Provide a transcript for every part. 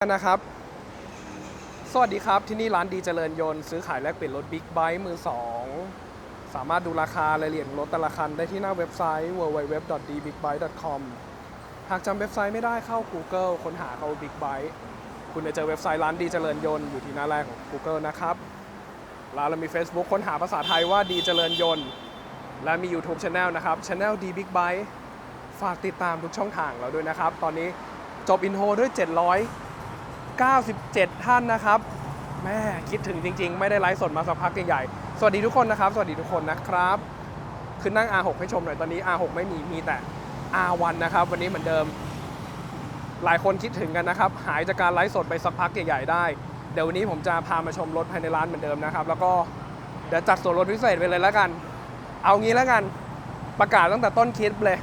นะครับ สวัสดีครับที่นี่ร้านดีเจริญยนต์ซื้อขายแลกเปลี่ยนรถบิ๊กไบค์มือสองสามารถดูราคารายละเอียดของรถแต่ละคันได้ที่หน้าเว็บไซต์ www.dbigbike.com หากจำเว็บไซต์ไม่ได้เข้า Google ค้นหาเข้า Big Bike คุณจะเจอเว็บไซต์ร้านดีเจริญยนต์อยู่ที่หน้าแรกของ Google นะครับร้านเรามี Facebook ค้นหาภาษาไทยว่าดีเจริญยนต์ และมี YouTube Channel นะครับ Channel D Big Bike ฝากติดตามทุกช่องทางเราด้วยนะครับ ตอนนี้จบอินโทรด้วย 700 97 ท่านนะครับ แม่คิดถึงจริง ๆ ไม่ได้ไลฟ์สดมาสักพักใหญ่ๆ สวัสดีทุกคนนะครับ สวัสดีทุกคนนะครับขึ้นนั่ง R6 ให้ชมหน่อยตอนนี้ R6 ไม่มีมีแต่ R1 นะครับ วันนี้เหมือนเดิม หลายคนคิดถึงกันนะครับ หายจากการไลฟ์สดไปสักพักใหญ่ๆได้ เดี๋ยววันนี้ผมจะพามาชมรถภายในร้านเหมือนเดิมนะครับ แล้วก็เดี๋ยวจัดส่วนลดพิเศษไปเลยแล้วกัน เอางี้แล้วกัน ประกาศตั้งแต่ต้นคลิปเลย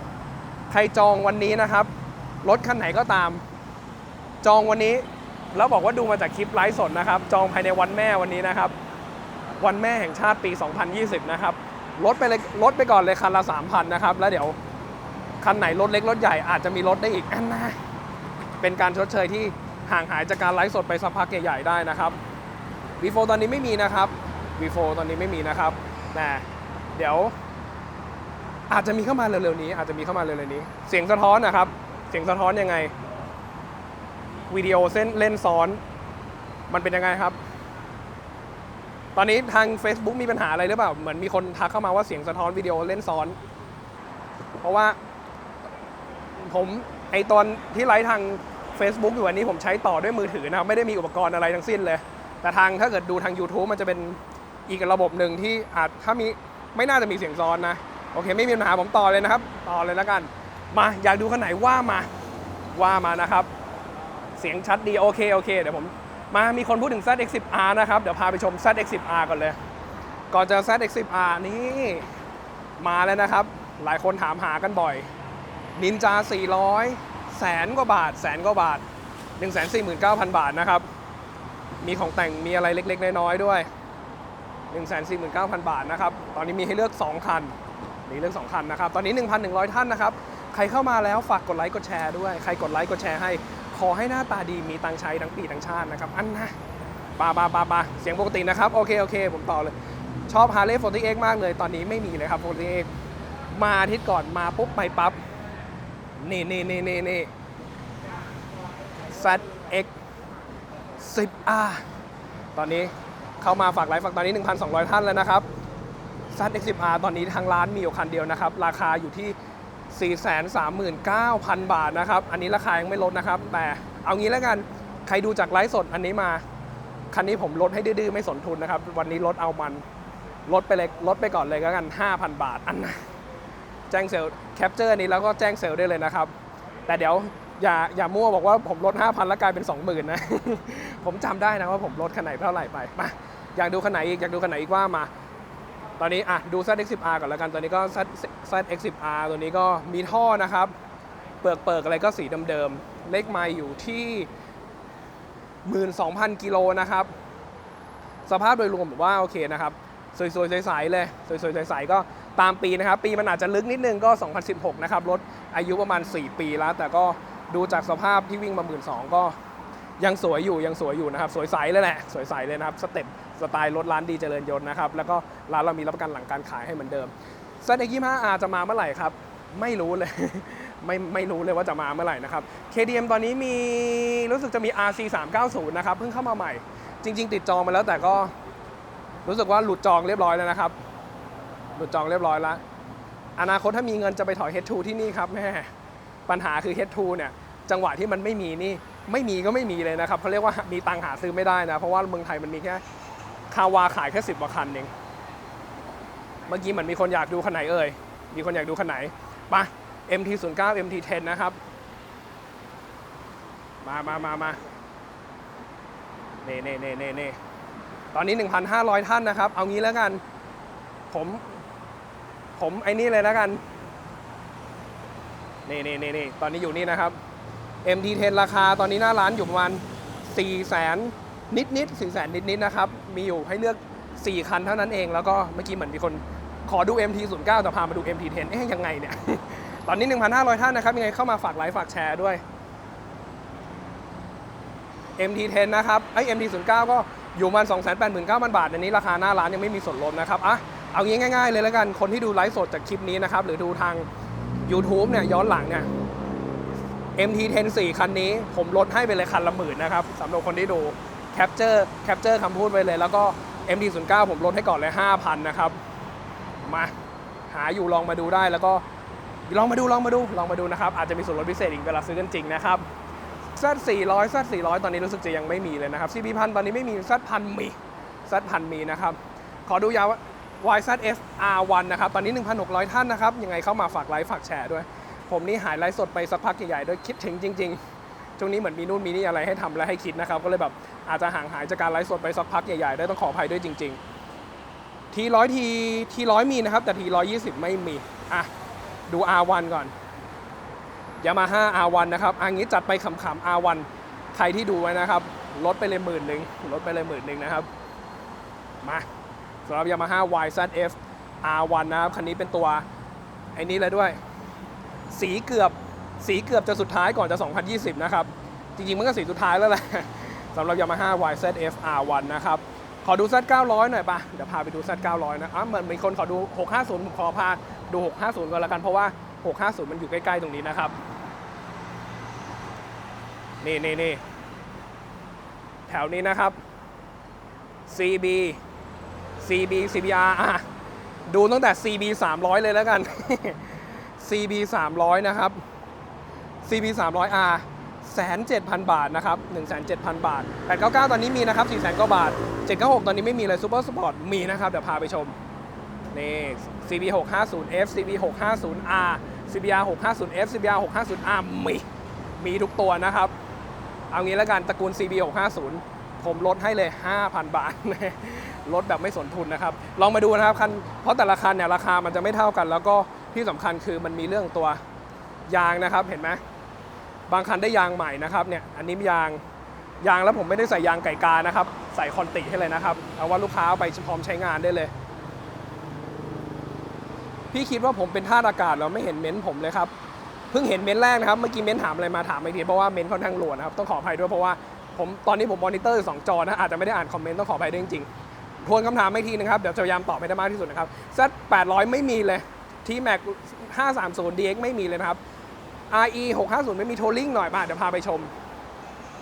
ใครจองวันนี้นะครับ รถคันไหนก็ตาม จองวันนี้ แล้วบอกว่าดูมาจากคลิปไลฟ์สดนะครับ จองภายในวันแม่วันนี้นะครับ วันแม่แห่งชาติปี 2020 นะครับลดไปเลยลดไปก่อนเลยคันละ 3,000 นะครับ แล้วเดี๋ยวคันไหนรถเล็กรถใหญ่อาจจะมีลดได้อีกอันนะเป็นการชดเชยที่ห่างหายจากการไลฟ์สดไปสักพักใหญ่ๆได้นะครับ V4 ตอนนี้ไม่มีนะครับ V4 ตอนนี้ไม่มีนะครับแต่เดี๋ยว อาจจะมีเข้ามาเร็วๆนี้ อาจจะมีเข้ามาเร็วๆนี้ เสียงสะท้อนนะครับ เสียงสะท้อนยังไง วิดีโอเส้นเล่นซ้อน มันเป็นยังไงครับ ตอนนี้ทาง Facebook มีปัญหาอะไรหรือเปล่า เหมือนมีคนทักเข้ามาว่าเสียงสะท้อนวิดีโอเล่นซ้อน เพราะว่าผมไอตอนที่ไลฟ์ทาง Facebook อยู่อันนี้ผมใช้ต่อด้วยมือถือนะครับ ไม่ได้มีอุปกรณ์อะไรทั้งสิ้นเลย แต่ทางถ้าเกิดดูทาง YouTube มันจะเป็นอีกระบบหนึ่งที่อาจถ้ามีไม่น่าจะมีเสียงซ้อนนะ โอเค ไม่มีปัญหาผมต่อเลยนะครับ ต่อเลยแล้วกัน มาอยากดูคันไหนว่ามาว่ามานะครับ สียงชัดดีโอเคโอเคเดี๋ยวผมมามีคนพูดถึง ZX10R นะครับ เดี๋ยวพาไปชม ZX10R ก่อนเลย ก่อนจะ ZX10R นี่มาแล้วนะครับ หลายคนถามหากันบ่อยนินจา 400 แสนกว่าบาท แสนกว่าบาท 149,000 บาทนะครับ มีของแต่งมีอะไรเล็ก ๆ น้อยๆด้วย 149,000 บาทนะครับ ตอนนี้มีให้เลือก 2 คันมีเลือก 2 คันนะครับ ตอนนี้ 1,100 ท่านนะครับ ใครเข้ามาแล้วฝากกดไลค์กดแชร์ด้วย ใครกดไลค์กดแชร์ให้ ขอให้หน้าตาดีมีตังใช้ทั้งปีทั้งชาตินะครับ อันนะปาปาปาปาเสียงปกตินะครับ โอเค โอเค ผมต่อเลย ชอบ Harley 40X มากเลย ตอนนี้ไม่มีเลยครับ 40X มาอาทิตย์ก่อนมาปุ๊บไปปั๊บนี่นี่นี่นี่นี่ ZX 10R ตอนนี้เข้ามาฝากไลฟ์ฝากตอนนี้ 1,200 ท่านแล้วนะครับ ZX 10R ตอนนี้ทางร้านมีอยู่คันเดียวนะครับ ราคาอยู่ที่ 439,000 บาทนะครับ อันนี้ราคายังไม่ลดนะครับ แต่เอางี้แล้วกัน ใครดูจากไลฟ์สดอันนี้มา คันนี้ผมลดให้ดื้อๆ ไม่สนทุนนะครับ วันนี้ลดเอามัน ลดไปเลยลดไปก่อนเลยก็กัน 5,000 บาท อันนะแจ้งเซลล์แคปเจอร์นี้แล้วก็แจ้งเซลล์ได้เลยนะครับ แต่เดี๋ยวอย่าอย่ามั่วบอกว่าผมลด 5,000 แล้วกลายเป็น 20,000 นะ ผมจำได้นะว่าผมลดคันไหนเท่าไหร่ไป มา อยากดูคันไหนอีก อยากดูคันไหนอีกว่ามา ตอนนี้อะดู ZX10R ก่อนแล้วกันตอนนี้ก็ ZX10R ตัวนี้ก็มีท่อนะครับ เปลือกเปิกอะไรก็สีเดิมๆเลขไมล์อยู่ที่ 12,000 กิโลนะครับ สภาพโดยรวมผมว่าโอเคนะครับ สวยๆ ใสๆ เลย สวยๆ ใสๆ ก็ตามปีนะครับ ปีมันอาจจะลึกนิดนึงก็ 2016 นะครับ รถอายุประมาณ 4 ปีแล้ว แต่ก็ดูจากสภาพที่วิ่งมา 1 2ื่นก็ยังสวยอยู่ยังสวยอยู่นะครับ สวยใสเลยแหละ สวยใสเลยนะครับ สเต็ป สไตล์รถร้านดีเจริญยนต์นะครับ แล้วก็ร้านเรามีรับประกันหลังการขายให้เหมือนเดิม ZX25R จะมาเมื่อไหร่ครับ ไม่รู้เลย ไม่ไม่รู้เลยว่าจะมาเมื่อไหร่นะครับ KDM ตอนนี้มีรู้สึกจะมี RC 390นะครับเพิ่งเข้ามาใหม่ จริง ๆ ติดจองมาแล้วแต่ก็รู้สึกว่าหลุดจองเรียบร้อยแล้วนะครับ หลุดจองเรียบร้อยแล้ว อนาคตถ้ามีเงินจะไปถอย H2 ที่นี่ครับแม่ปัญหาคือ H2 เนี่ยจังหวะที่มันไม่มีนี่ไม่มีก็ไม่มีเลยนะครับเขาเรียกว่ามีตังหาซื้อไม่ได้นะ เพราะว่าเมืองไทยมันมีแค่ คาวาขายแค่สิบกว่าคันเองเมื่อกี้เหมือนมีคนอยากดูคันไหนเอ่ย มีคนอยากดูคันไหนปะ MT09 MT10 นะครับ มามามามาเน่เน่เน่เน่เน่ตอนนี้ 1,500 ท่านนะครับ เอางี้แล้วกัน ผม ผมไอ้นี่เลยแล้วกัน นี่นี่นี่นี่ตอนนี้อยู่นี่นะครับ MT10 ราคาตอนนี้หน้าร้านอยู่ประมาณ4แสนนิดนิด4แสนนิดนิดนะครับ มีอยู่ให้เลือก 4 คันเท่านั้นเอง แล้วก็เมื่อกี้เหมือนมีคนขอดู MT09 แต่พามาดู MT10 เอ๊ยยังไงเนี่ย ตอนนี้ 1,500 ท่านนะครับ ยังไงเข้ามาฝากไลค์ฝากแชร์ด้วย MT10 นะครับไอ้ย MT09 ก็อยู่ประมัน 289,000 บาท อันนี้ราคาหน้าร้านยังไม่มีส่วนลดนะครับอะเอางี้ง่าย ๆ เลยแล้วกัน คนที่ดูไลฟ์สดจากคลิปนี้นะครับ หรือดูทาง YouTube เนี่ยย้อนหลังเนี่ย MT10 4 คันนี้ ผมลดให้ไปเลยคันละหมื่นนะครับสำหรับคนที่ดู แคปเจอร์แคปเจอร์คำพูดไว้เลย แล้วก็ MT09 ผมลดให้ก่อนเลย 5,000 นะครับ มาหาอยู่ลองมาดูได้แล้วก็ลองมาดูลองมาดูลองมาดูนะครับ อาจจะมีส่วนลดพิเศษอีกเวลาซื้อกันจริงนะครับ Z 400 Z 400 ตอนนี้รู้สึกจะยังไม่มีเลยนะครับ CB พันตอนนี้ไม่มี Z พันมี Z พันมีนะครับ ขอดูยาว YZF R1 นะครับ ตอนนี้ 1,600 ท่านนะครับ ยังไงเข้ามาฝากไลค์ฝากแชร์ด้วย ผมนี่หายไลฟ์สดไปสักพักใหญ่ๆด้วยคิดถึงจริง ๆ ช่วงนี้เหมือนมีนู่นมีนี่อะไรให้ทำและให้คิดนะครับ ก็เลยแบบ อาจจะห่างหายจากการไลฟ์สดไปสักพักใหญ่ๆ ได้ต้องขออภัยด้วยจริง ๆ ทีร้อยทีทีร้อยมีนะครับ แต่ทีร้อยยี่สิบไม่มี อะ ดู R1 ก่อนยามาฮ่า R1 นะครับอันนี้จัดไปขำๆ R1 ใครที่ดูไว้นะครับ ลดไปเลยหมื่นหนึ่งลดไปเลยหมื่นหนึ่งนะครับ มาสำหรับ Yamaha YZF R1 นะครับ คันนี้เป็นตัว ไอ้นี้เลยด้วย สีเกือบสีเกือบจะสุดท้ายก่อนจะ 2020 นะครับ จริงๆ มันก็สีสุดท้ายแล้วแหละ สำหรับ Yamaha YZF R1 นะครับ ขอดู Z900 หน่อยปะเดี๋ยวพาไปดู Z900 นะอะเหมือนมีคนขอดู 650ผมขอพาดู 650ก่อนละกันเพราะว่า 650 มันอยู่ใกล้ๆตรงนี้นะครับ นี่นี่นี่แถวนี้นะครับ CB CB CBR อะดูตั้งแต่ CB 300 เลยแล้วกัน CB 300 นะครับ CB 300 R 1,700 บาทนะครับ1,700 บาท 899 ตอนนี้มีนะครับ400,000กว่าบาท 796 ตอนนี้ไม่มีเลยซูเปอร์สปอร์ตมีนะครับ เดี๋ยวพาไปชมนี่ CB 6 5 0 F CB 6 5 0 R CBR 6 5 0 F CBR 6 5 0 R มีมีทุกตัวนะครับ เอางี้แล้วกันตระกูล CB 6 5 0ผมลดให้เลย 5,000 บาทลดแบบไม่สนทุนนะครับ ลองมาดูนะครับคันเพราะแต่ละคันเนี่ยราคามันจะไม่เท่ากัน แล้วก็ที่สำคัญคือมันมีเรื่องตัวยางนะครับเห็นไหม บางคันได้ยางใหม่นะครับเนี่ยอันนี้ยางยางแล้วผมไม่ได้ใส่ยางไก่กานะครับ ใส่คอนติให้เลยนะครับ เอาว่าลูกค้าเอาไปพร้อมใช้งานได้เลย พี่คิดว่าผมเป็นท่าตุอากาศแล้วไม่เห็นเม้นต์ผมเลยครับเพิ่งเห็นเม้นต์แรกนะครับ เมื่อกี้เม้นต์ถามอะไรมาถามอีกทีเพราะว่าเม้นต์ค่อนข้างหลวนะครับต้องขออภัยด้วยเพราะว่าผมตอนนี้ผมมอนิเตอร์สองจอนะอาจจะไม่ได้อ่านคอมเมนต์ต้องขออภัยด้วยจริงๆทวนคำถามไม่ทีนะครับเดี๋ยวจะพยายามตอบให้ได้มากที่สุดนะครับ Z 800 ไม่มีเลย T Max 530 DX ไม่มีเลยนะครับ RE 650ไม่มีโทลลิงหน่อยมาเดี๋ยวพาไปชม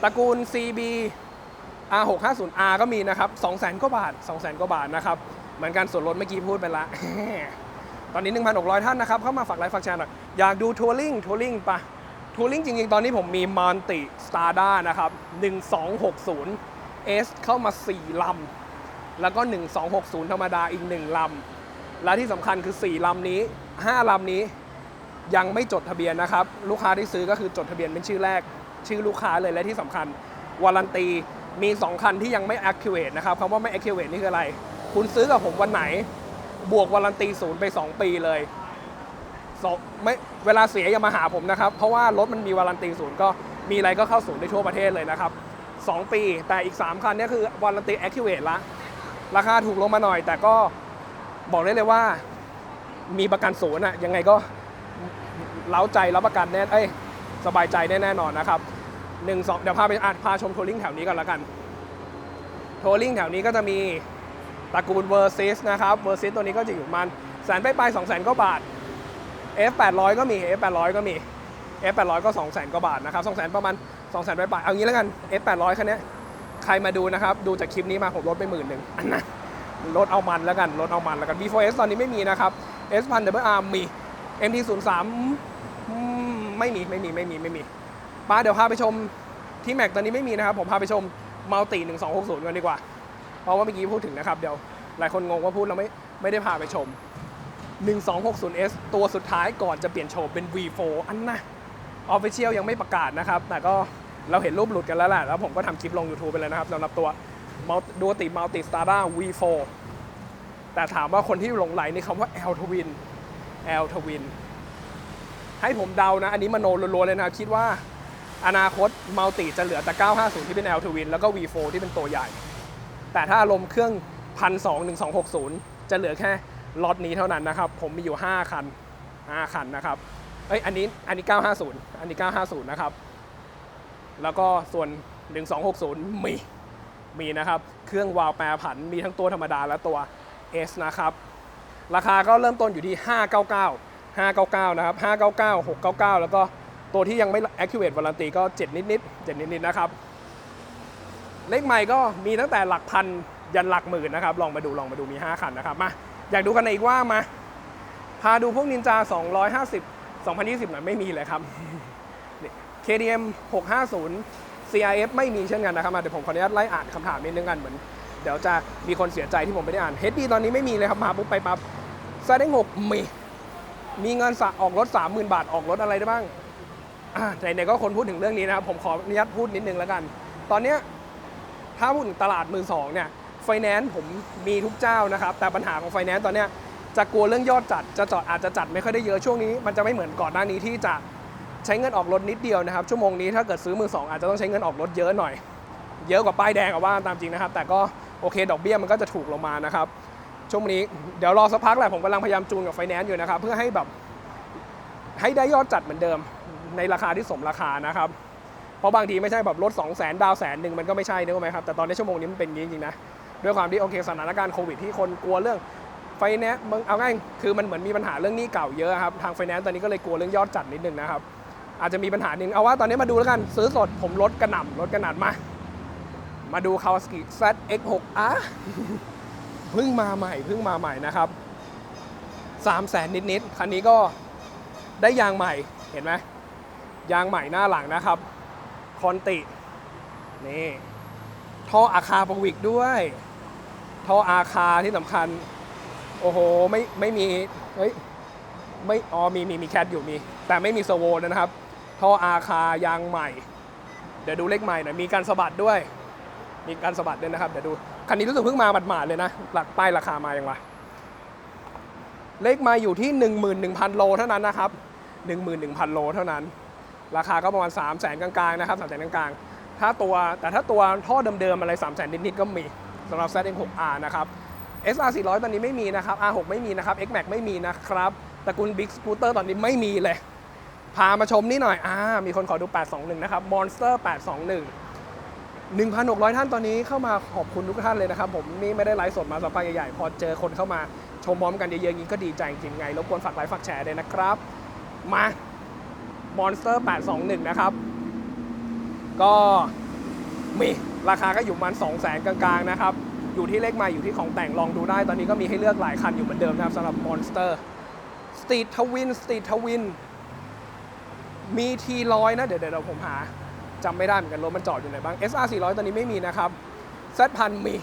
ตระกูล CB R 650 R ก็มีนะครับ200,000กว่าบาท200,000กว่าบาทนะครับ เหมือนกันส่วนลดเมื่อกี้พูดไปละ ตอนนี้ 1,600 ท่านนะครับ เข้ามาฝากไลฟ์ฝากแชร์หน่อย อยากดูทัวริงทัวริงปะทัวริงจริง ๆ ตอนนี้ผมมีมอนติสตาร์ด้านะครับ 1260 S เข้ามา 4 ลำ แล้วก็ 1260 ธรรมดาอีก 1 ลำ และที่สำคัญคือ 4 ลำนี้ 5 ลำนี้ ยังไม่จดทะเบียนนะครับ ลูกค้าที่ซื้อก็คือจดทะเบียนเป็นชื่อแรก ชื่อลูกค้าเลยและที่สำคัญวารันตีมี 2 คันที่ยังไม่ activate นะครับคำว่าไม่ activate นี่คืออะไร คุณซื้อกับผมวันไหน บวกวารันตีศูนย์ไป 2 ปีเลยสองไม่เวลาเสียอย่ามาหาผมนะครับ เพราะว่ารถมันมีวารันตีศูนย์ก็มีอะไรก็เข้าศูนย์ได้ทั่วประเทศเลยนะครับ 2 ปีแต่อีก 3 คันนี้คือวารันตี activate ละราคาถูกลงมาหน่อย แต่ก็บอกได้เลยว่ามีประกันศูนย์อะยังไงก็ เล้าใจรับประกันแน่เอ้ยสบายใจแน่ๆนอนนะครับหนึ่งสองเดี๋ยวพาไปอ่านพาชมทัวริงแถวนี้กันล้วกันทัวริงแถวนี้ก็จะมีตระกูลเวอร์ซิสนะครับเวอร์ซิสตัวนี้ก็จะอยู่มันแสนไปไปสองแสนกว่าบาท F 8 0 0 ก็มี F 8 0 0 ก็มี F 8 0 0 ก็2 0 0 0 0 0กว่าบาทนะครับ2 0 0 0 0ประมาณ2 0 0 0 0ไปไปเอางี้แล้วกัน F 8 0 0 คันนี้ใครมาดูนะครับ ดูจากคลิปนี้มาผมลดไปหมื่นหนึ่งอันนะลดเอามันแล้วกันลดเอามันแล้วกัน V4S ตอนนี้ไม่มีนะครับ S พัน w R มี MT 0 3 ไม่มีไม่มีไม่มีไม่มีป้าเดี๋ยวพาไปชมที่แม็กตอนนี้ไม่มีนะครับ ผมพาไปชมมัลติ1260กันดีกว่า เพราะว่าเมื่อกี้พูดถึงนะครับ เดี๋ยวหลายคนงงว่าพูดแล้วไม่ไม่ได้พาไปชม 1260S ตัวสุดท้ายก่อนจะเปลี่ยนโฉมเป็น V4 อันนะออฟฟิเชียลยังไม่ประกาศนะครับ แต่ก็เราเห็นรูปหลุดกันแล้วแหละแล้วผมก็ทำคลิปลง YouTube ไปเลยนะครับสำหรับตัวดูติมัลติสตาร์ด้า V4 แต่ถามว่าคนที่หลงไหลในคำว่า L Twin L Twin ให้ผมเดานะ อันนี้มโนรัวๆเลยนะ คิดว่าอนาคตมัลติจะเหลือแต่ 950 ที่เป็น L Twin แล้วก็ V4 ที่เป็นตัวใหญ่ แต่ถ้าอารมณ์เครื่อง 1,200 1260 จะเหลือแค่ล็อตนี้เท่านั้นนะครับ ผมมีอยู่ 5 คัน 5 คันนะครับ เอ้ย อันนี้ อันนี้ 950 อันนี้ 950 นะครับ แล้วก็ส่วน 1260 มี มีนะครับ เครื่องวาล์วแปรผัน มีทั้งตัวธรรมดาและตัว S นะครับ ราคาก็เริ่มต้นอยู่ที่ 599 599 นะครับ 599 699 แล้วก็ตัวที่ยังไม่ Activate Warranty ก็ 7 นิดๆ7นิดๆนะครับ เลขใหม่ก็มีตั้งแต่หลักพันยันหลักหมื่นนะครับ ลองมาดูลองมาดูมี 5 คันนะครับ มา อยากดูกันไหนอีกว่ามา พาดูพวกนินจา 250 2020หน่อยไม่มีเลยครับนี่ KDM 650 CIF ไม่มีเช่นกันนะครับมาเดี๋ยวผมขออนุญาตไล่อ่านคำถามนิดนึงกันเหมือน เดี๋ยวจะมีคนเสียใจที่ผมไม่ได้อ่าน HD ตอนนี้ไม่มีเลยครับ มาปุ๊บไปปั๊บซาเด้งหกมี มีเงินสะออกรถ 30,000 บาทออกรถอะไรได้บ้างไหนๆก็คนพูดถึงเรื่องนี้นะครับผมขออนุญาตพูดนิดนึงแล้วกัน ตอนนี้ถ้าพูดถึงตลาดมือสองเนี่ยไฟแนนซ์ผมมีทุกเจ้านะครับ แต่ปัญหาของไฟแนนซ์ตอนนี้จะกลัวเรื่องยอดจัดจะจอดอาจจะจัดไม่ค่อยได้เยอะช่วงนี้มันจะไม่เหมือนก่อนหน้านี้ที่จะใช้เงินออกรถนิดเดียวนะครับ ชั่วโมงนี้ถ้าเกิดซื้อมือสองอาจจะต้องใช้เงินออกรถเยอะหน่อย เยอะกว่าป้ายแดงอะว่าตามจริงนะครับ แต่ก็โอเค ดอกเบี้ยมันก็จะถูกลงมานะครับ ช่วงนี้เดี๋ยวรอสักพักแหละผมกำลังพยายามจูนกับไฟแนนซ์อยู่นะครับ เพื่อให้แบบให้ได้ยอดจัดเหมือนเดิมในราคาที่สมราคานะครับ เพราะบางทีไม่ใช่แบบลด2 0 0 0 0 0ดาวแสนหนึ่งมันก็ไม่ใช่นึกไหมครับ แต่ตอนนี้ชั่วโมงนี้มันเป็นอย่างนี้จริงๆนะ ด้วยความที่โอเคสถานการณ์โควิดที่คนกลัวเรื่องไฟแนนซ์มึงเอาง่ายคือมันเหมือนมีปัญหาเรื่องหนี้เก่าเยอะครับ ทางไฟแนนซ์ตอนนี้ก็เลยกลัวเรื่องยอดจัดนิดนึงนะครับ อาจจะมีปัญหาหนึ่งเอาว่าตอนนี้มาดูแล้วกันซื้อสดผมลดกระหน่ำลดกระหน่ำมา มาดู Kawasaki ZX6 อะ เพิ่งมาใหม่เพิ่งมาใหม่นะครับ3 0 0แสนนิดๆคันนี้ก็ได้ยางใหม่เห็นไหมยางใหม่หน้าหลังนะครับ คอนตินี่ท่ออาคาปวิกด้วยท่ออาคาที่สำคัญ โอ้โห ไม่ไม่มีเฮ้ยไม่อ๋อมีมีมีแคทอยู่มี แต่ไม่มีสโวนะครับ ท่ออาคายางใหม่ เดี๋ยวดูเลขใหม่หน่อยมีการสะบัดด้วย มีการสะบัดด้วยนะครับ เดี๋ยวดู คันนี้รู้สึกเพิ่งมาหมาดๆเลยนะ หลักป้ายราคามาอยังวะเลขมาอยู่ที่ 11,000 โลเท่านั้นนะครับ 11,000 โลเท่านั้น ราคาก็ประมาณ 3 0 0แสนกลางๆนะครับ3 0 0แสนกลางๆ ถ้าตัวแต่ถ้าตัวท่อเดิมๆอะไร 3 0 0แสนนิดๆก็มีสำหรับ ZX6R นะครับ SR 400 ตอนนี้ไม่มีนะครับ R6 ไม่มีนะครับ XMAX ไม่มีนะครับตระกูล Big Scooter ตอนนี้ไม่มีเลย พามาชมนี่หน่อยอ่ามีคนขอดู 821 นะครับ Monster 821 1,600 ท่านตอนนี้เข้ามาขอบคุณทุกท่านเลยนะครับ ผมนี่ไม่ได้ไลฟ์สดมาสักพักใหญ่ๆ พอเจอคนเข้ามาชมพร้อมกันเยอะๆอย่างนี้ก็ดีใจจริงไงรบกวนฝากไลค์ฝากแชร์เลยนะครับ มา Monster 821 นะครับ ก็มีราคาก็อยู่มาณ2 0 0แสนกลางๆนะครับ อยู่ที่เลขม่อยู่ที่ของแต่งลองดูได้ ตอนนี้ก็มีให้เลือกหลายคันอยู่เหมือนเดิมนะครับสำหรับ Monster Street Twin Street Twin มีทีร้อยนะ เดี๋ยวเดี๋ยวผมหา จำไม่ได้เหมือนกันรถมันจอดอยู่ไหนบ้าง SR 400ตอนนี้ไม่มีนะครับ Z พันมี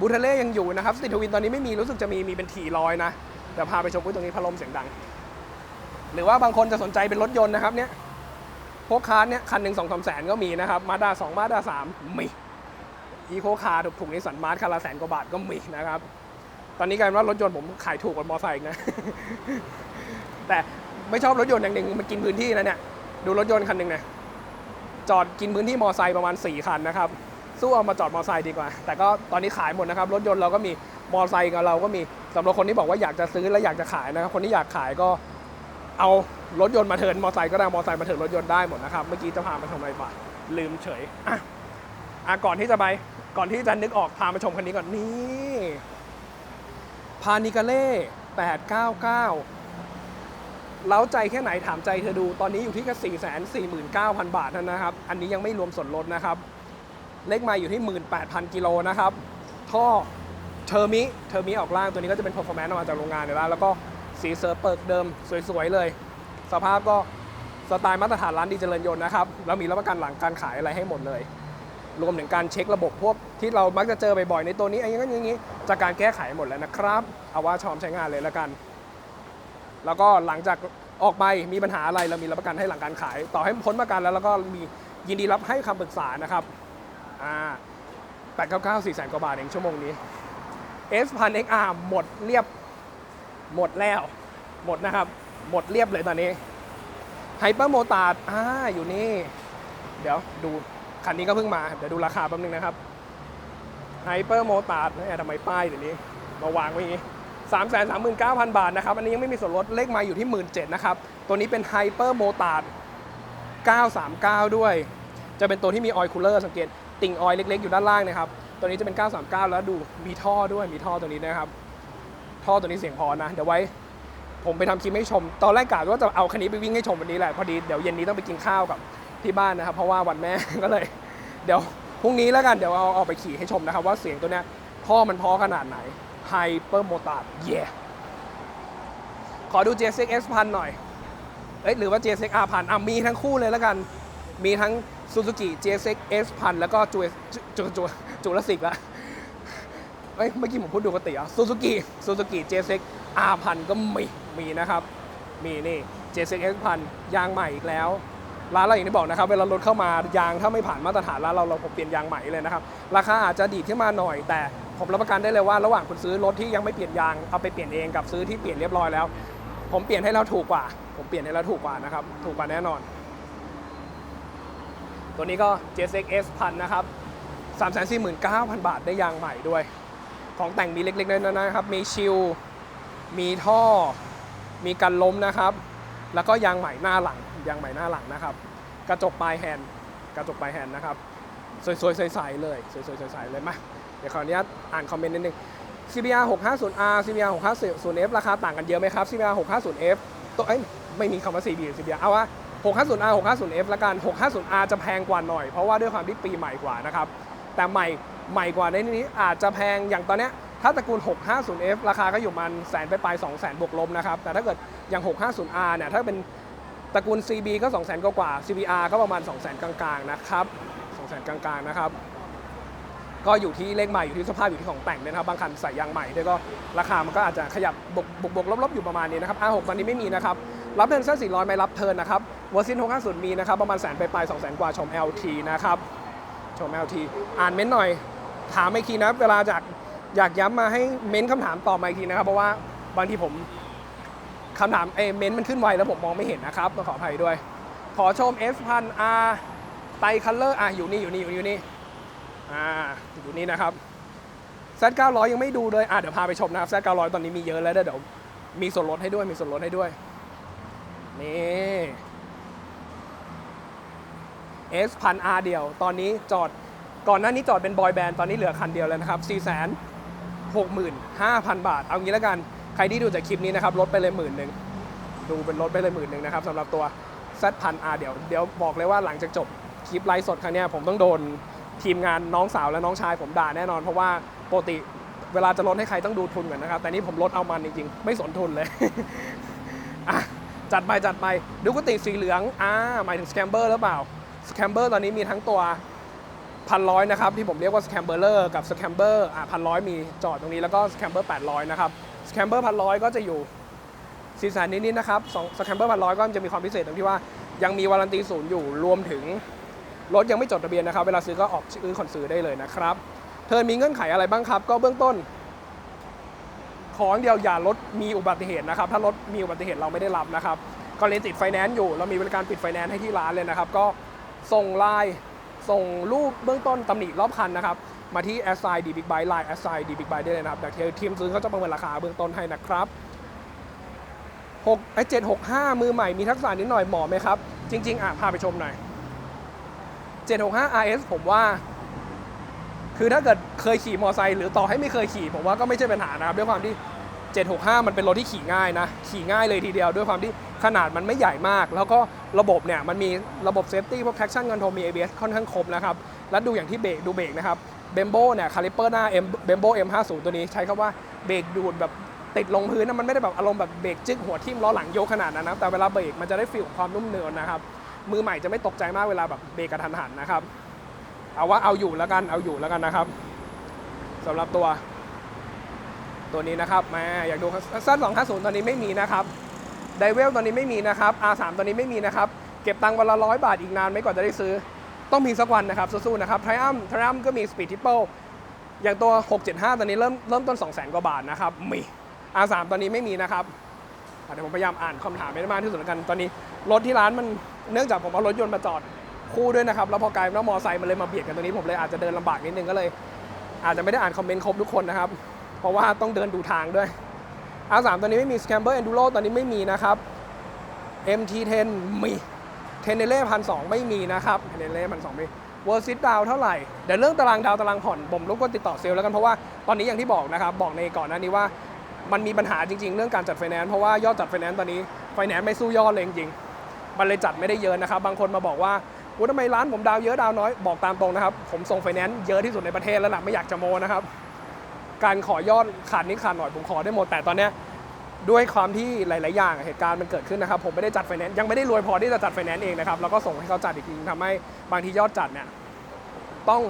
บูเทเล่ยังอยู่นะครับสติทวินตอนนี้ไม่มีรู้สึกจะมีมีเป็นทีร้อยนะเดี๋ยวพาไปชมอุ้ยตรงนี้พัดลมเสียงดัง หรือว่าบางคนจะสนใจเป็นรถยนต์นะครับเนี่ยพวกคาร์เนี่ยคันหนึ่งสองสามแสนก็มีนะครับมาด้าสองมาด้าสามมีอีโคคาร์ถูกๆนิสสันมาร์ทคันละแสนกว่าบาทก็มีนะครับ ตอนนี้กลายเป็นว่ารถยนต์ผมขายถูกกว่ามอเตอร์ไซค์นะ แต่ไม่ชอบรถยนต์อย่างหนึ่งมันกินพื้นที่นะเนี่ยดูรถยนต์คันหนึ่งเนี่ย จอดกินพื้นที่มอไซค์ประมาณ 4 คันนะครับ สู้เอามาจอดมอไซค์ดีกว่า แต่ก็ตอนนี้ขายหมดนะครับ รถยนต์เราก็มีมอไซค์กับเราก็มีสำหรับคนที่บอกว่าอยากจะซื้อและอยากจะขายนะครับ คนที่อยากขายก็เอารถยนต์มาเทินมอไซค์ก็ได้มอไซค์มาเทินรถยนต์ได้หมดนะครับ เมื่อกี้จะพามาชมอะไรบ้างลืมเฉยอะอะก่อนที่จะไปก่อนที่จะนึกออกพามาชมคันนี้ก่อนนี่พานิกาเล่899 เล้าใจแค่ไหนถามใจเธอดู ตอนนี้อยู่ที่แค่4 4 9 0 0 0บาทเท่านั้นนะครับ อันนี้ยังไม่รวมส่วนลดนะครับ เลขไมาอยู่ที่ 18,000 กิโลนะครับ ท่อเทอร์มิเทอร์มิออกล่างตัวนี้ก็จะเป็น performance ออกมาจากโรงงานเลยแล้วแล้วก็สีเซอร์เปิกเดิมสวยๆเลย สภาพก็สไตล์มาตรฐานร้านดีเจริญยนต์นะครับ แล้วมีรับประกันหลังการขายอะไรให้หมดเลย รวมถึงการเช็คระบบพวกที่เรามักจะเจอบ่อยๆในตัวนี้อย่างนั้นอย่างนี้จากการแก้ไขหมดแล้วนะครับ เอาว่าชอมใช้งานเลยแล้วกัน แล้วก็หลังจากออกไปมีปัญหาอะไรเรามีรับประกันให้หลังการขาย ต่อให้พ้นประกันแล้วแล้วก็มียินดีรับให้คำปรึกษานะครับอ่าแปดเก้าเก้าสี่แสนกว่าบาทเองชั่วโมงนี้ S พัน XR หมดเรียบหมดแล้ว หมดนะครับ หมดเรียบเลยตอนนี้ไฮเปอร์โมตาร์อ่าอยู่นี่ เดี๋ยวดูคันนี้ก็เพิ่งมา เดี๋ยวดูราคาแป๊บนึงนะครับไฮเปอร์โมตาร์เนี่ยทำไมป้ายเดี๋ยวนี้ มาวางไว้อย่างนี้ 3 3 9 0 0 0 บาทนะครับ อันนี้ยังไม่มีส่วนลดเลขมาอยู่ที่ 17,000นะครับ ตัวนี้เป็นไฮเปอร์โมตาร์ด939 ด้วย จะเป็นตัวที่มีออยล์คูลเลอร์สังเกต ติ่งออยล์เล็ก ๆ อยู่ด้านล่างนะครับ ตัวนี้จะเป็น 939 แล้วดูมีท่อด้วยมีท่อตัวนี้นะครับ ท่อตัวนี้เสียงพอนะ เดี๋ยวไว้ ผมไปทำคลิปให้ชม ตอนแรกกะว่าจะเอาคันนี้ไปวิ่งให้ชมวันนี้แหละพอดีเดี๋ยวเย็นนี้ต้องไปกินข้าวกับที่บ้านนะครับ เพราะว่าวันแม่ก็เลย เดี๋ยวพรุ่งนี้แล้วกันเดี๋ยวเอาเอาไปขี่ให้ชมนะครับ ว่าเสียงตัวเนี้ยท่อมันพอขนาดไหน Hyper Motard yeah ขอดู JSX S พันหน่อย เอ้ยหรือว่า JSX R พันอะมีทั้งคู่เลยแล้วกัน มีทั้ง Suzuki JSX S พันแล้วก็จูจูจูจูรสิกละเอ้ยเมื่อกี้ผมพูดดูปกติอะ Suzuki Suzuki JSX R พันก็มี มีนะครับ มีนี่ JSX S พันยางใหม่อีกแล้วร้านเราอย่างที่บอกนะครับเวลารถเข้ามายางถ้าไม่ผ่านมาตรฐานร้านเราเราผมเปลี่ยนยางใหม่เลยนะครับ ราคาอาจจะดีดขึ้นมาหน่อยแต่ ผมรับประกันได้เลยว่าระหว่างคุณซื้อรถที่ยังไม่เปลี่ยนยางเอาไปเปลี่ยนเองกับซื้อที่เปลี่ยนเรียบร้อยแล้ว ผมเปลี่ยนให้เราถูกกว่า ผมเปลี่ยนให้เราถูกกว่านะครับ ถูกกว่าแน่นอน ตัวนี้ก็ JSX S พันนะครับ349,000 บาทได้ยางใหม่ด้วย ของแต่งมีเล็กๆน้อยๆนะครับ มีชิลมีท่อ มีกันล้มนะครับ แล้วก็ยางใหม่หน้าหลัง ยางใหม่หน้าหลังนะครับ กระจกปลายแฮนด์ กระจกปลายแฮนด์นะครับ สวยๆใสๆเลย สวยๆใสๆเลยมา ดี๋ยวขออนุญาตอ่านคอมเมนต์นิดนึง CBR 650R CBR 650F ราคาต่างกันเยอะไหมครับ CBR 650F ตัวเอ้ยไม่มีคำว่า CB หรือ CBR เอาว่า 650R 650F ละกัน 650R จะแพงกว่าหน่อย เพราะว่าด้วยความที่ปีใหม่กว่านะครับ แต่ใหม่ใหม่กว่าในนี้อาจจะแพงอย่างตอนเนี้ยถ้าตระกูล 650F ราคาก็อยู่มันแสนไปปลาย2แสนบวกลบนะครับ แต่ถ้าเกิดอย่าง 650R เนี่ย ถ้าเป็นตระกูล CB ก็ 2 0 0 0 0 0กว่า CBR ก็ประมาณ 2 0 0 0 0 0กลางๆ นะครับ 2 0 0 0 0 0กลางๆ นะครับ ก็อยู่ที่เลขใหม่อยู่ที่สภาพอยู่ที่ของแต่งด้วยนะครับบางคันใส่ยางใหม่ด้วยก็ราคามันก็อาจจะขยับบวกบวกบวกลบลบอยู่ประมาณนี้นะครับ R6 ตอนนี้ไม่มีนะครับรับเทิร์นเส้น400ไม่รับเทิร์นนะครับวอร์ซิน650 มีนะครับประมาณแสนไปปลาย2แสนกว่าชม LT นะครับชม LT อ่านเม้นหน่อย ถามอีกทีนะเวลาจากอยากย้ำมาให้เม้นคำถามตอบมาอีกทีนะครับ เพราะว่าบางทีผมคำถามเอเม้นต์มันขึ้นไวแล้วผมมองไม่เห็นนะครับต้องขออภัยด้วย ขอชม S พัน R ไตคัลเลอร์อะอยู่นี่อยู่นี่อยู่นี่ อ่าอยู่นี่นะครับ Z 900 ยังไม่ดูเลยอะเดี๋ยวพาไปชมนะครับ Z 900 ตอนนี้มีเยอะแล้วเดี๋ยวมีส่วนลดให้ด้วยมีส่วนลดให้ด้วยนี่ S พัน R เดียว ตอนนี้จอดก่อนหน้านี้จอดเป็นบอยแบนด์ตอนนี้เหลือคันเดียวแล้วนะครับ 4 6 5 0 0 0 บาท เอางี้แล้วกัน ใครที่ดูจากคลิปนี้นะครับลดไปเลยหมื่นหนึ่งดูเป็นลดไปเลยหมื่นหนึ่งนะครับสำหรับตัว Z พัน R เดียว เดี๋ยวบอกเลยว่าหลังจากจบคลิปไลฟ์สดครั้งนี้ผมต้องโดน ทีมงานน้องสาวและน้องชายผมด่าแน่นอน เพราะว่าปกติเวลาจะลดให้ใครต้องดูทุนก่อนนะครับ แต่นี่ผมลดเอามันจริงๆ ไม่สนทุนเลยจัดไปจัดไปดูกุฏิสีเหลืองอ่าหมายถึงสแคมเบอร์หรือเปล่าสแคมเบอร์ตอนนี้มีทั้งตัวพันร้อยนะครับที่ผมเรียกว่าสแคมเบอร์เลอร์กับสแคมเบอร์อ่าพันร้อยมีจอดตรงนี้แล้วก็สแคมเบอร์แปดร้อยนะครับสแคมเบอร์พันร้อยก็จะอยู่สีสันนิดๆนะครับสแคมเบอร์พันร้อยก็จะมีความพิเศษตรงที่ว่ายังมีวารันตีศูนย์อยู่รวมถึง รถยังไม่จดทะเบียนนะครับ เวลาซื้อก็ออกชื่อคนซื้อได้เลยนะครับเธอมีเงื่อนไขอะไรบ้างครับ ก็เบื้องต้น ของเดียวอย่ารถมีอุบัติเหตุนะครับ ถ้ารถมีอุบัติเหตุเราไม่ได้รับนะครับกรณีติดไฟแนนซ์อยู่ เรามีบริการปิดไฟแนนซ์ให้ที่ร้านเลยนะครับ ก็ส่งไลน์ส่งรูปเบื้องต้นตำหนิรอบคันนะครับ มาที่ s i d big bike line s i d big bike ได้เลยนะครับแต่ทีมซื้อเขาจะประเมินราคาเบื้องต้นให้นะครับ6 765 มือใหม่มีทักษะนิดหน่อยเหมาะไหมครับ จริง ๆ อะ พาไปชมหน่อย 765 RS ผมว่า คือถ้าเกิดเคยขี่มอไซค์หรือต่อให้ไม่เคยขี่ ผมว่าก็ไม่ใช่ปัญหานะครับ ด้วยความที่ 765 มันเป็นรถที่ขี่ง่ายนะ ขี่ง่ายเลยทีเดียว ด้วยความที่ขนาดมันไม่ใหญ่มาก แล้วก็ระบบเนี่ย มันมีระบบเซฟตี้พวก traction control มี ABS ค่อนข้างครบนะครับ แล้วดูอย่างที่เบรกดูเบรกนะครับเบมโบเนี่ยคาลิเปอร์หน้า M เบมโบ M50 ตัวนี้ใช้คำว่าเบรกดูดแบบติดลงพื้นนะมันไม่ได้แบบอารมณ์แบบเบรกจึ๊กหัวทิ่มล้อหลังโยกขนาดนั้นนะแต่เวลาเบรกมันจะได้ฟีลของความนุ่มเนวลนะครับ มือใหม่จะไม่ตกใจมากเวลาแบบเบรกกระทันหันนะครับ เอาว่าเอาอยู่แล้วกันเอาอยู่แล้วกันนะครับสำหรับตัว ตัวนี้นะครับมาอยากดูสั้น250ตอนนี้ไม่มีนะครับไดเวลตอนนี้ไม่มีนะครับ R3 ตอนนี้ไม่มีนะครับ เก็บตังค์วันละร้อยบาทอีกนานไหมกว่าจะได้ซื้อ ต้องมีสักวันนะครับสู้ๆนะครับไทอัมไทอัมก็มีสปีดทิปเปิลอย่างตัว 675 ตอนนี้เริ่มเริ่มต้น 200,000 กว่าบาทนะครับ มี R3 ตอนนี้ไม่มีนะครับเดี๋ยวผมพยายามอ่านคำถามให้ได้มากที่สุดแล้วกัน ตอนนี้รถที่ร้านมัน เนื่องจากผมเอารถยนต์มาจอดคู่ด้วยนะครับ แล้วพอกลายเป็นว่ามอไซค์มันเลยมาเบียดกันตรงนี้ผมเลยอาจจะเดินลำบากนิดนึงก็เลย อาจจะไม่ได้อ่านคอมเมนต์ครบทุกคนนะครับ เพราะว่าต้องเดินดูทางด้วย R3 ตอนนี้ไม่มี Scamber Enduro ตอนนี้ไม่มีนะครับ MT10 มีเทนเนเล่พันสไม่มีนะครับเทนเนเล่พันสไม่เวอร์ซิตดาวเท่าไหร่ เดี๋ยวเรื่องตารางดาวตารางผ่อนผมรบกวนติดต่อเซลล์แล้วกันเพราะว่าตอนนี้อย่างที่บอกนะครับ บอกในก่อนหน้านี้ว่ามันมีปัญหาจริง ๆ เรื่องการจัดไฟแนนซ์เพราะว่ายอดจัดไฟแนนซ์ตอนนี้ไฟแนนซ์ไม่สู้ยอดเลยจริงๆ มันเลยจัดไม่ได้เยอะนะครับ บางคนมาบอกว่าวุ้ทำไมร้านผมดาวเยอะดาวน้อยบอกตามตรงนะครับ ผมส่งไฟแนนซ์เยอะที่สุดในประเทศแล้วนะไม่อยากจะโมนะครับ การขอยอดขาดนิดขาดหน่อยผมขอได้หมดแต่ตอนเนี้ยด้วยความที่หลาย ๆ อย่างเหตุการณ์มันเกิดขึ้นนะครับ ผมไม่ได้จัดไฟแนนซ์ยังไม่ได้รวยพอที่จะจัดไฟแนนซ์เองนะครับแล้วก็ส่งให้เขาจัดอีกทีทำให้บางทียอดจัดเนี่ยต้อง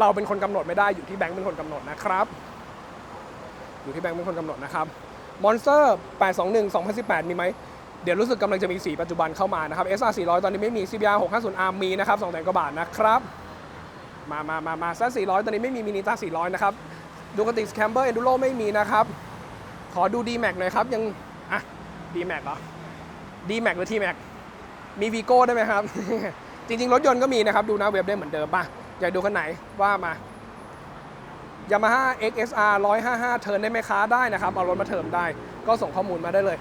เราเป็นคนกำหนดไม่ได้อยู่ที่แบงค์เป็นคนกำหนดนะครับ อยู่ที่แบงค์เป็นคนกำหนดนะครับมอนสเตอร์821 2018 มีไหม เดี๋ยวรู้สึกกำลังจะมีสีปัจจุบันเข้ามานะครับ SR 400 ตอนนี้ไม่มี CBR 650 R มีนะครับ2แสนกว่าบาทนะครับ มามามามาซั400 ตอนนี้ไม่มีมินิต้า400 นะครับดูกติสแคมเบอร์เอนดูโรไม่มีนะครับ ขอดู D Max หน่อยครับ ยัง อะ D Max เหรอ D Max หรือ T Max มีวีโก้ได้ไหมครับ จริง ๆ รถยนต์ก็มีนะครับ ดูหน้าเว็บได้เหมือนเดิมป่ะ อยากดูคันไหนว่ามา Yamaha XSR 155 เทิร์นได้ไหมคะได้นะครับ เอารถมาเทิร์นได้ ก็ส่งข้อมูลมาได้เลย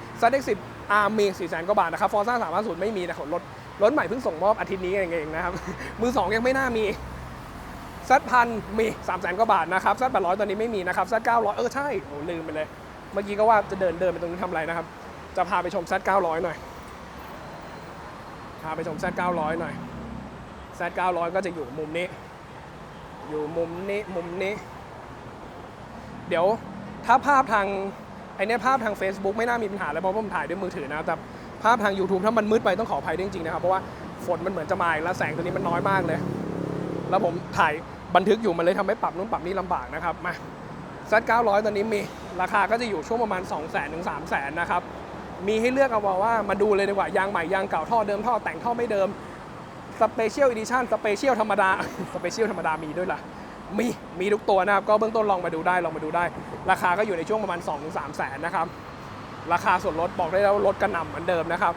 ZX10 R มี4 0 0 0 0 0กว่าบาทนะครับ Forza 350ไม่มีนะครับรถรถใหม่เพิ่งส่งมอบอาทิตย์นี้เองนะครับ มือ2ยังไม่น่ามี Z พันมี3 0 0 0 0 0กว่าบาทนะครับ Z 800ตอนนี้ไม่มีนะครับ Z 900เออใช่โอ้ลืมไปเลย เมื่อกี้ก็ว่าจะเดินเดินไปตรงนี้ทำอะไรนะครับ จะพาไปชม Z 900หน่อยพาไปชม Z 900หน่อย Z 900ก็จะอยู่มุมนี้ อยู่มุมนี้มุมนี้ เดี๋ยวถ้าภาพทาง ไอเนี้ยภาพทาง Facebook ไม่น่ามีปัญหาเลยเพราะผมถ่ายด้วยมือถือนะแต่ภาพทาง YouTube ถ้ามันมืดไปต้องขออภัยด้วยจริงๆนะครับ เพราะว่าฝนมันเหมือนจะมาแล้วแสงตัวนี้มันน้อยมากเลย แล้วผมถ่ายบันทึกอยู่มันเลยทำให้ปรับนู่นปรับนี่ลำบากนะครับมา Z 900ตอนนี้มีราคาก็จะอยู่ช่วงประมาณ 2 0 0 0 0 0ถึง3 0 0 0 0นะครับมีให้เลือกเอาว่ามาดูเลยดีกว่ายางใหม่ยางเก่าท่อเดิมท่อแต่งท่อไม่เดิมสเปเชียลอีดิชั่นสเปเชียลธรรมดาสเปเชียลธรรมดามีด้วยล่ะ มี มีทุกตัวนะครับ ก็เบื้องต้นลองมาดูได้ ลองมาดูได้ ราคาก็อยู่ในช่วงประมาณ 2-3 แสนนะครับ ราคาส่วนลดบอกได้แล้วารถกระหน่ำเหมือนเดิมนะครับ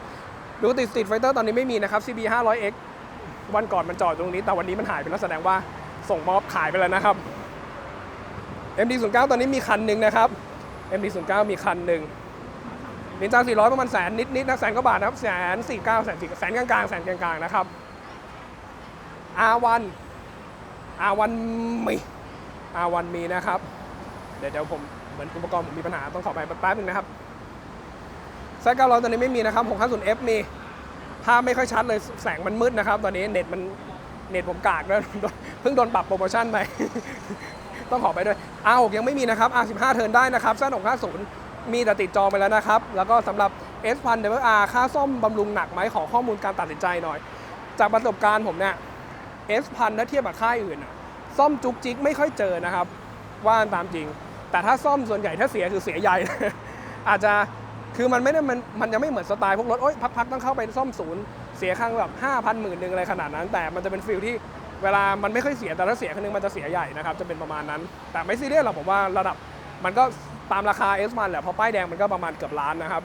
ดูติดสตรีทไฟเตอร์ตอนนี้ไม่มีนะครับ CB 500X วันก่อนมันจอดตรงนี้ แต่วันนี้มันหายไปแล้วแสดงว่าส่งมอบขายไปแล้วนะครับ MD 09ตอนนี้มีคันหนึ่งนะครับ MD 09มีคันหนึ่งนินจา400 ประมาณแสนนิดนิดๆนะแสนกว่าบาทนะครับแสนสี่เก้าแสนสี่แสนกลางๆแสนกลางๆนะครับ R1 R1 มี R1 มีนะครับ เดี๋ยวเดี๋ยวผมเหมือนอุปกรณ์ผมมีปัญหาต้องขอไปแป๊บนึงนะครับไซส์900ตอนนี้ไม่มีนะครับ 650F มีภาพไม่ค่อยชัดเลยแสงมันมืดนะครับ ตอนนี้เน็ตมันเน็ตผมกากแล้วเพิ่งโดนปรับโปรโมชั่นไปต้องขอไปด้วย R6 ยังไม่มีนะครับ R15 เทินได้นะครับสั้น650 มีแต่ติดจองไปแล้วนะครับ แล้วก็สำหรับ S 1 0 0 R ค่าซ่อมบำรุงหนักไหมขอข้อมูลการตัดสินใจหน่อย จากประสบการณ์ผมเนี่ย S พันถ้าเทียบกับค่ายอื่นอะซ่อมจุกจิกไม่ค่อยเจอนะครับ ว่าตามจริง แต่ถ้าซ่อมส่วนใหญ่ถ้าเสียคือเสียใหญ่ อาจจะคือมันไม่ได้มันมันยังไม่เหมือนสไตล์พวกรถโอ๊ยพักๆต้องเข้าไปซ่อมศูนย์เสียครั้งแบบ5 0 0พันหมื่นหนึ่งอะไรขนาดนั้น แต่มันจะเป็นฟิลที่เวลามันไม่ค่อยเสียแต่ถ้าเสียครั้งนึงมันจะเสียใหญ่นะครับจะเป็นประมาณนั้น แต่ไม่ซีเรียสหรอกผมว่าระดับมันก็ตามราคา S 1แหละพราะป้ายแดงมันก็ประมาณเกือบล้านนะครับ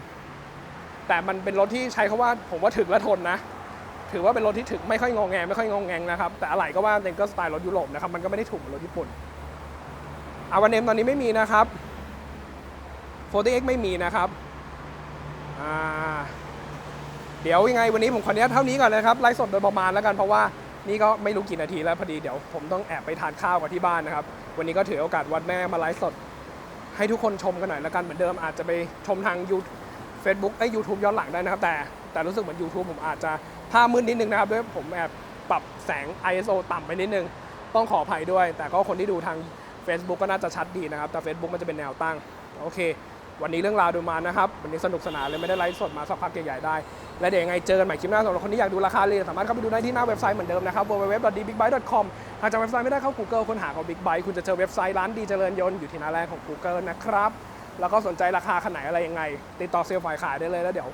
แต่มันเป็นรถที่ใช้คาว่าผมว่าถึกและทนนะ ถือว่าเป็นรถที่ถึงไม่ค่อยงองแงไม่ค่อยงองแงงนะครับ แต่อะไหล่ก็ว่าเป็นก็สไตล์รถยุโรปนะครับ มันก็ไม่ได้ถูกเหมือนรถญี่ปุ่นอาวันเนมตอนนี้ไม่มีนะครับ 40X ไม่มีนะครับเดี๋ยวยังไงวันนี้ผมขออนุญาตเท่านี้ก่อนนะครับไลฟ์สดโดยประมาณแล้วกันเพราะว่านี่ก็ไม่รู้กี่นาทีแล้วพอดีเดี๋ยวผมต้องแอบไปทานข้าวกับที่บ้านนะครับ วันนี้ก็ถือโอกาสวันแม่มาไลฟ์สด ให้ทุกคนชมกันหน่อยแล้วกันเหมือนเดิมอาจจะไปชมทางยูเฟซบุ๊กไอ้ยูทูบย้อนหลังได้นะครับ แต่แต่รู้สึกเหมือน YouTube ผมอาจจะ ภาพมืดนิดนึงนะครับด้วยผมแอบปรับแสง ISO ต่ำไปนิดนึง ต้องขออภัยด้วย แต่ก็คนที่ดูทาง Facebook ก็น่าจะชัดดีนะครับ แต่ Facebook มันจะเป็นแนวตั้ง โอเค วันนี้เรื่องราวดูมานะครับ วันนี้สนุกสนานเลยไม่ได้ไลฟ์สดมาสักพักใหญ่ๆได้ และเดี๋ยวยังไงเจอกันใหม่คลิปหน้าสำหรับคนที่อยากดูราคาเลยสามารถเข้าไปดูได้ที่หน้าเว็บไซต์เหมือนเดิมนะครับ www.bigbike.com หากจำเว็บไซต์ไม่ได้เข้า Google ค้นหาของ Big Bike คุณจะเจอเว็บไซต์ร้านดีเจริญยนต์อยู่ที่หน้าแรกของ Google นะครับแล้วก็สนใจราคาขนาดอะไรยังไง ติดต่อเซลล์ฝ่ายขายได้เลยแล้วเดี๋ยว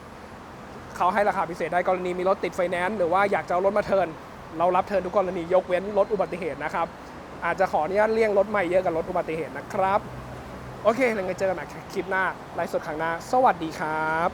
เขาให้ราคาพิเศษได้กรณีมีรถติดไฟแนนซ์หรือว่าอยากจะเอารถมาเทิร์นเรารับเทิร์นทุกกรณียกเว้นรถอุบัติเหตุนะครับ อาจจะขออนุญาตเลี่ยงรถใหม่เยอะกับรถอุบัติเหตุนะครับ โอเคแล้วเจอกันใหม่คลิปหน้าไลฟ์สดครั้งหน้า สวัสดีครับ